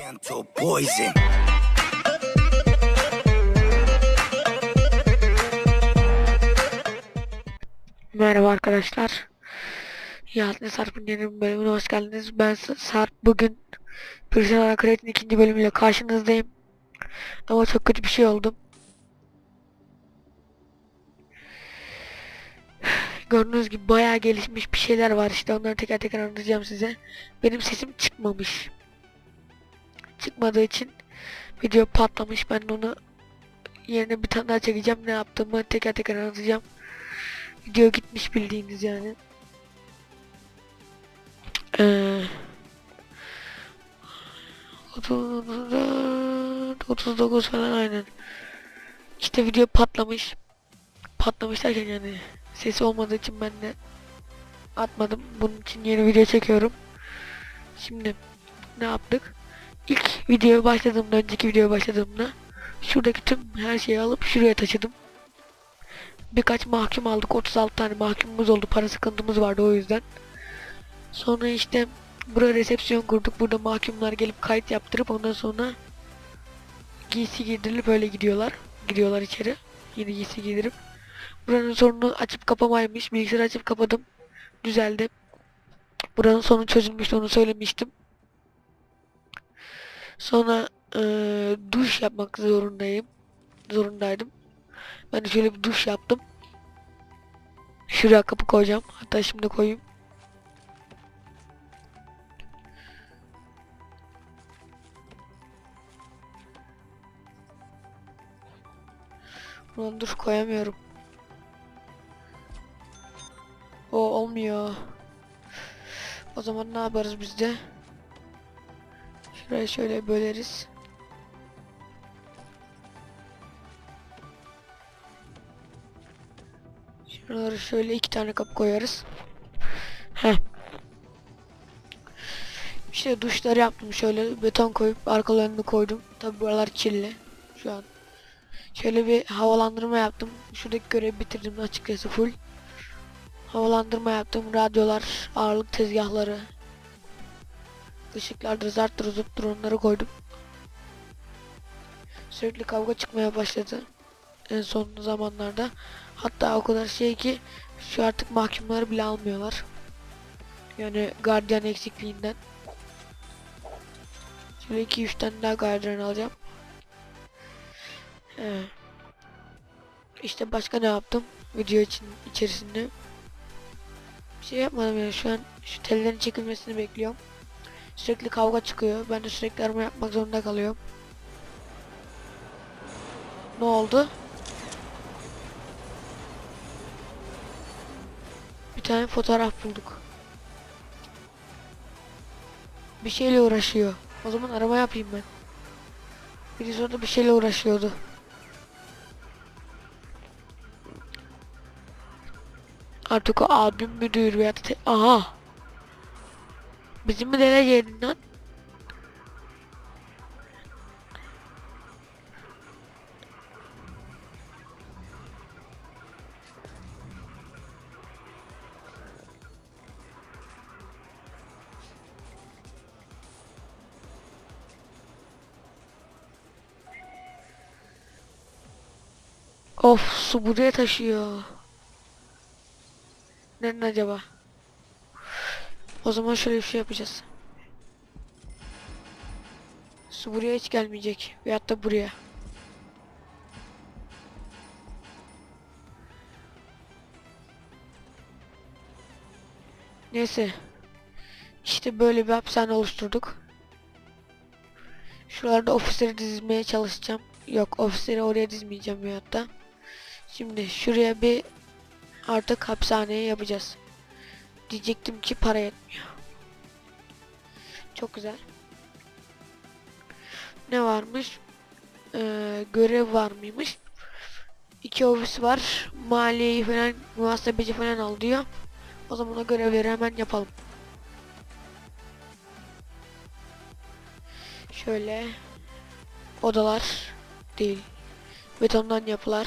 Gentle poison. Merhaba arkadaşlar. Yahatlı Sarp'ın yeni bir bölümüne hoş geldiniz. Ben Sarp. Bugün Personal Create'in ikinci bölümüyle karşınızdayım. Ama çok kötü bir şey oldu. Gördüğünüz gibi bayağı gelişmiş bir şeyler var işte onları teker teker anlatacağım size. Benim sesim çıkmamış. Çıkmadığı için video patlamış. Ben onu yerine bir tane daha çekeceğim. Ne yaptığımı teker teker anlatacağım. Video gitmiş bildiğiniz yani. Ee, 34, 39 falan aynen. İşte video patlamış. Patlamış derken yani sesi olmadığı için ben de atmadım. Bunun için yeni video çekiyorum. Şimdi ne yaptık? İlk videoya başladığımda, önceki videoya başladığımda şuradaki tüm her şeyi alıp şuraya taşıdım birkaç mahkum aldık. 36 tane mahkumumuz oldu. Para sıkıntımız vardı o yüzden. Sonra işte buraya resepsiyon kurduk. Burada mahkumlar gelip kayıt yaptırıp ondan sonra giysi giydirilip öyle gidiyorlar. Gidiyorlar içeri. Yeni giysi giydirip. Buranın sorunu açıp kapamaymış. Bilgisayarı açıp kapadım. Düzeldi. Buranın sorunu çözülmüştü onu söylemiştim. Sonra eee, duş yapmak zorundayım. Zorundaydım. Ben şöyle bir duş yaptım. Şuraya kapı koyacağım. Hatta şimdi koyayım. Ulan dur koyamıyorum. O olmuyor. O zaman ne yaparız biz de? Şurayı şöyle böleriz. Şuraları şöyle iki tane kapı koyarız. Heh. İşte duşları yaptım şöyle beton koyup arkalarını koydum. Tabi buralar kirli şu an. Şöyle bir havalandırma yaptım. Şuradaki görevi bitirdim açıkçası full. Havalandırma yaptım. Radyolar, ağırlık tezgahları. Işıklardır, zarttır, zurttur onları koydum. Sürekli kavga çıkmaya başladı. En son zamanlarda. Hatta o kadar şey ki şu artık mahkumları bile almıyorlar. Yani gardiyan eksikliğinden. Şöyle 2-3 tane daha gardiyan alacağım. He. İşte başka ne yaptım video için içerisinde. Bir şey yapmadım yani şu an şu tellerin çekilmesini bekliyorum. Sürekli kavga çıkıyor. Ben de sürekli arama yapmak zorunda kalıyorum. Ne oldu? Bir tane fotoğraf bulduk. Bir şeyle uğraşıyor. O zaman arama yapayım ben. Birisi orada bir şeyle uğraşıyordu. Artık o abim müdür veya Aha! Bizim mi dereceydin lan? Of su buraya taşıyor. Nereden acaba? O zaman şöyle bir şey yapacağız. Su buraya hiç gelmeyecek. Veyahut da buraya. Neyse. İşte böyle bir hapishane oluşturduk. Şuralarda ofisleri dizmeye çalışacağım. Yok ofisleri oraya dizmeyeceğim veyahut da. Şimdi şuraya bir artık hapishaneyi yapacağız. Diyecektim ki para yetmiyor. Çok güzel. Ne varmış? Ee, görev var mıymış? İki ofis var. Maliyeyi falan, muhasebeci falan al diyor. O zaman o görevleri hemen yapalım. Şöyle odalar değil. Betondan yapılar.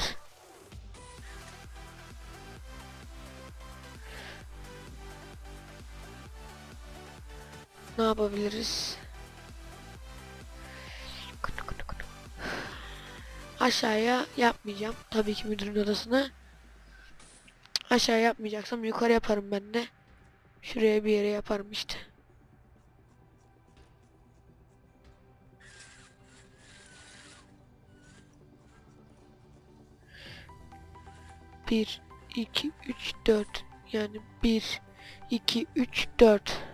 Ne yapabiliriz? Aşağıya yapmayacağım. Tabii ki müdürün odasına. Aşağı yapmayacaksam yukarı yaparım ben de. Şuraya bir yere yaparım işte. Bir, iki, üç, dört. Yani bir, iki, üç, dört.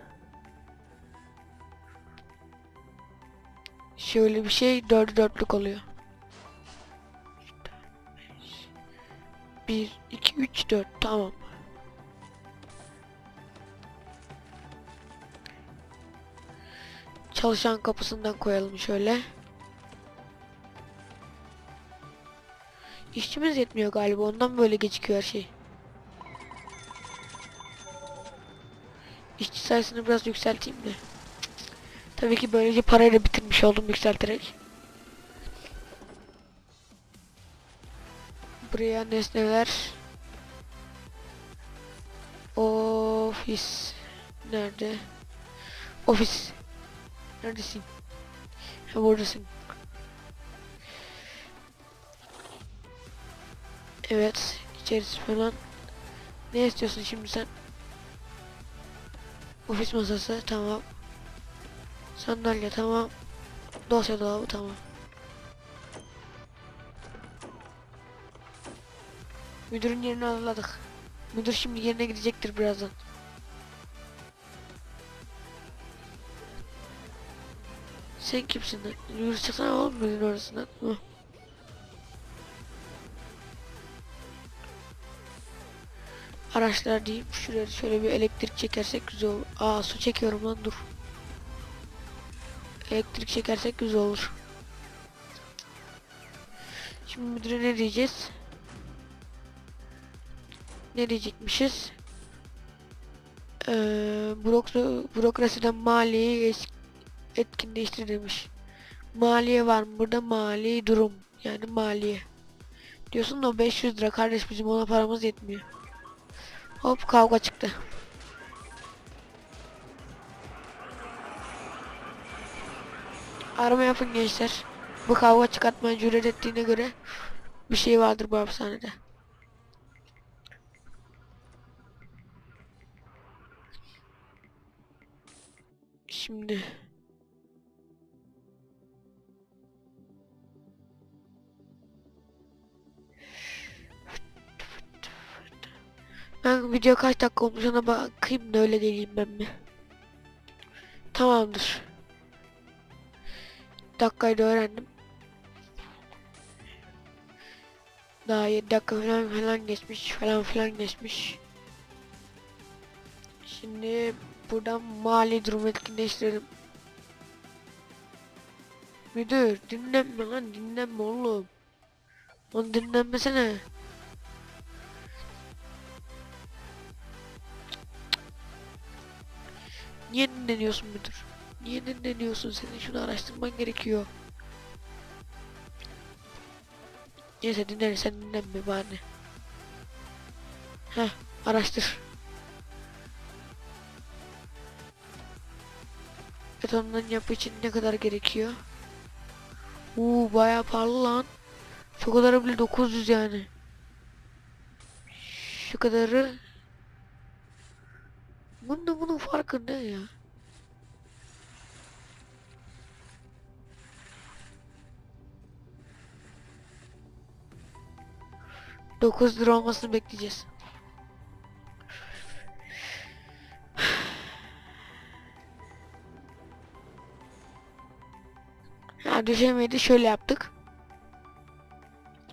Şöyle bir şey dört dörtlük oluyor. 1, 2, 3, 4 tamam. Çalışan kapısından koyalım şöyle. İşçimiz yetmiyor galiba ondan böyle gecikiyor her şey. İşçi sayısını biraz yükselteyim de. Tabii ki böylece parayla bitirmiş oldum yükselterek. Buraya nesneler. Ofis. Nerede? Ofis. Neredesin? Ha buradasın. Evet. içerisi falan. Ne istiyorsun şimdi sen? Ofis masası tamam. Sandalye tamam. Dosya dolabı tamam. Müdürün yerini alaladık. Müdür şimdi yerine gidecektir birazdan. Sen kimsin lan? Yürü çıksana oğlum müdürün orasından. Hı. Araçlar diyeyim. Şuraya şöyle bir elektrik çekersek güzel olur. Aa su çekiyorum lan dur. Elektrik çekersek güzel olur. Şimdi müdüre ne diyeceğiz? Ne diyecekmişiz? Ee, bürokra bürokrasiden maliyeyi es- etkinleştir demiş. Maliye var mı burada? Mali durum. Yani maliye. Diyorsun da 500 lira kardeş bizim ona paramız yetmiyor. Hop kavga çıktı. Arama yapın gençler. Bu kavga çıkartmaya cüret ettiğine göre bir şey vardır bu hapishanede. Şimdi Ben video kaç dakika olmuş ona bakayım da öyle geleyim ben mi? Tamamdır. Dakikayı da öğrendim. Daha 7 dakika falan falan geçmiş falan filan geçmiş. Şimdi buradan mali durum etkinleştirelim. Müdür dinlenme lan dinlenme oğlum. Lan dinlenmesene. Niye dinleniyorsun müdür? Niye dinleniyorsun senin şunu araştırman gerekiyor. Neyse dinlenirsen dinlenme bari. Heh araştır. Betondan yapı için ne kadar gerekiyor? Uuu bayağı pahalı lan. Şu kadarı bile 900 yani. Şu kadarı Bunda bunun farkı ne ya? Dokuz lira olmasını bekleyeceğiz. Ya düşemedi şöyle yaptık.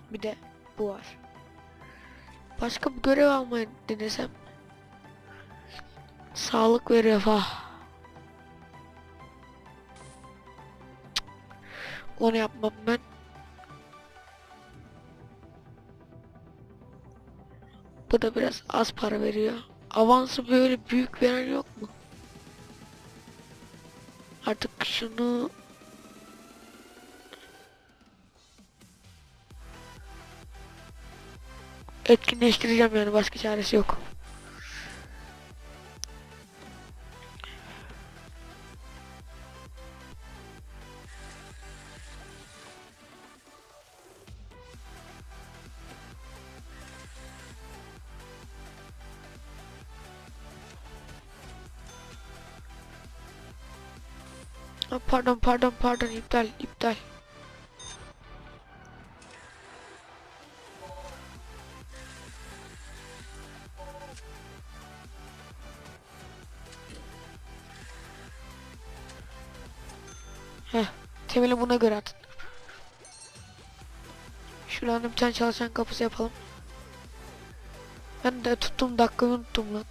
Bir de bu var. Başka bir görev almayı denesem. Sağlık ve refah. Onu yapmam ben. Bu da biraz az para veriyor. Avansı böyle büyük veren yok mu? Artık şunu etkinleştireceğim yani başka çaresi yok. Pardon pardon pardon iptal iptal. Heh, temeli buna göre atın. Şuradan bir tane çalışan kapısı yapalım. Ben de tuttum dakikayı unuttum lan.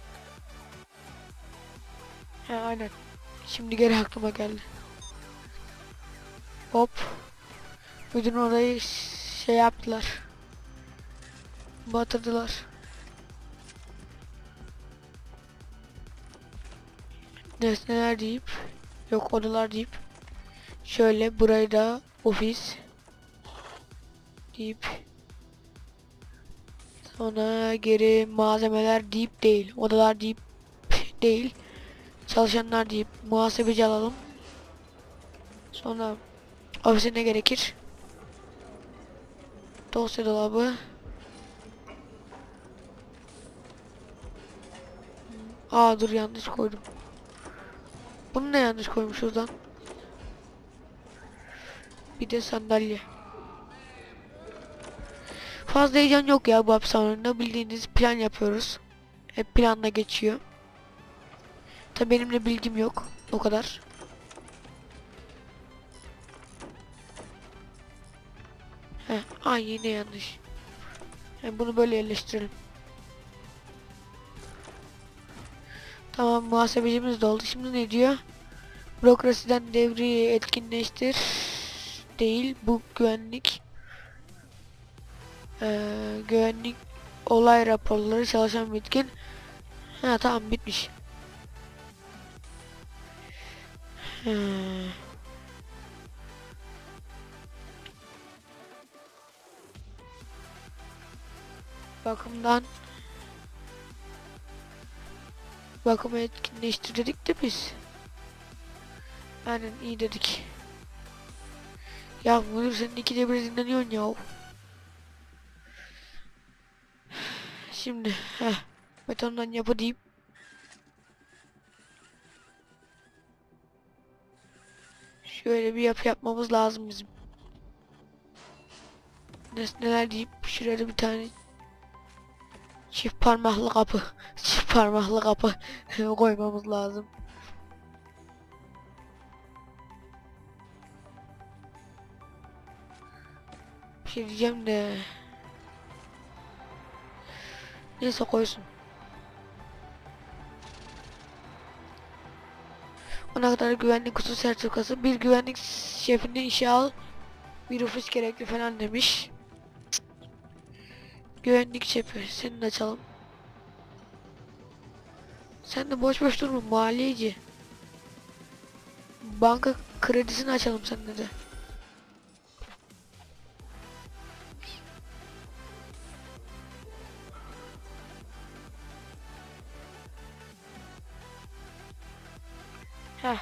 He aynen. Şimdi geri aklıma geldi. Hop. Müdürün orayı şey yaptılar. Batırdılar. Nesneler deyip yok odalar deyip şöyle burayı da ofis deyip sonra geri malzemeler deyip değil odalar deyip değil çalışanlar deyip muhasebeci alalım sonra ofise ne gerekir dosya dolabı Aa dur yanlış koydum bunu ne yanlış koymuşuz lan bir de sandalye Fazla heyecan yok ya bu hapishanede. Bildiğiniz plan yapıyoruz. Hep planla geçiyor. Tabi benim de bilgim yok. O kadar. Heh, ay yine yanlış. He, bunu böyle yerleştirelim. Tamam muhasebecimiz de oldu. Şimdi ne diyor? Bürokrasiden devri etkinleştir. Değil bu güvenlik ee, güvenlik olay raporları çalışan bitkin. Ha tamam bitmiş. Hmm. Bakımdan bakımı etkinleştir dedik de biz. Aynen iyi dedik. Ya müdür senin ikide bir dinleniyorsun ya. Şimdi heh, betondan yapı deyip şöyle bir yapı yapmamız lazım bizim. Nesneler deyip şuraya da bir tane çift parmaklı kapı çift parmaklı kapı koymamız lazım. Bir şey diyeceğim de Neyse koysun. Ona kadar güvenlik kutu sertifikası. Bir güvenlik şefini işe al. Bir ofis gerekli falan demiş. Güvenlik de açalım. Sen de boş boş durma maliyeci. Banka kredisini açalım sende de. Heh.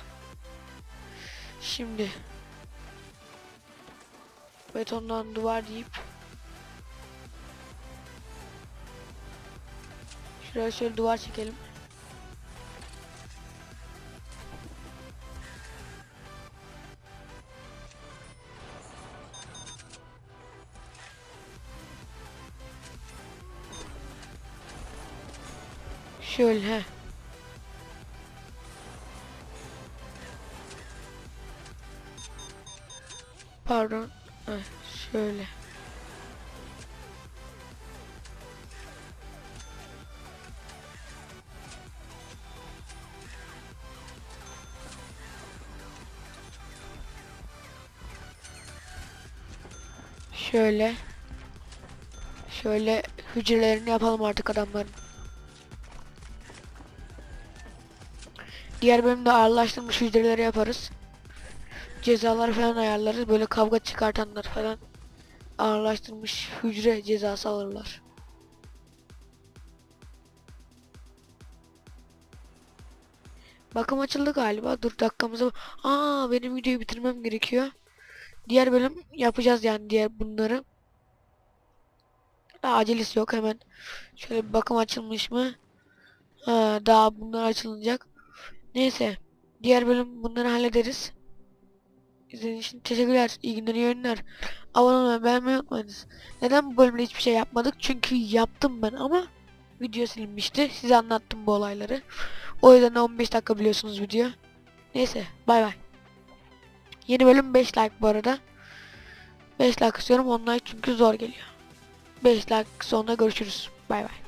Şimdi betondan duvar deyip şuraya şöyle duvar çekelim. Şöyle heh. Pardon. Heh, şöyle. Şöyle. Şöyle hücrelerini yapalım artık adamların. Diğer bölümde ağırlaştırmış hücreleri yaparız cezalar falan ayarlarız. Böyle kavga çıkartanlar falan ağırlaştırmış hücre cezası alırlar. Bakım açıldı galiba. Dur dakikamıza. Aa benim videoyu bitirmem gerekiyor. Diğer bölüm yapacağız yani diğer bunları. Daha acelesi yok hemen. Şöyle bir bakım açılmış mı? Ha, daha bunlar açılacak. Neyse. Diğer bölüm bunları hallederiz. İzlediğiniz için teşekkürler. İyi günler, iyi oyunlar. Abone olmayı, beğenmeyi unutmayınız. Neden bu bölümde hiçbir şey yapmadık? Çünkü yaptım ben ama video silinmişti. Size anlattım bu olayları. O yüzden de 15 dakika biliyorsunuz video. Neyse, bay bay. Yeni bölüm 5 like bu arada. 5 like istiyorum. 10 like çünkü zor geliyor. 5 like sonra görüşürüz. Bay bay.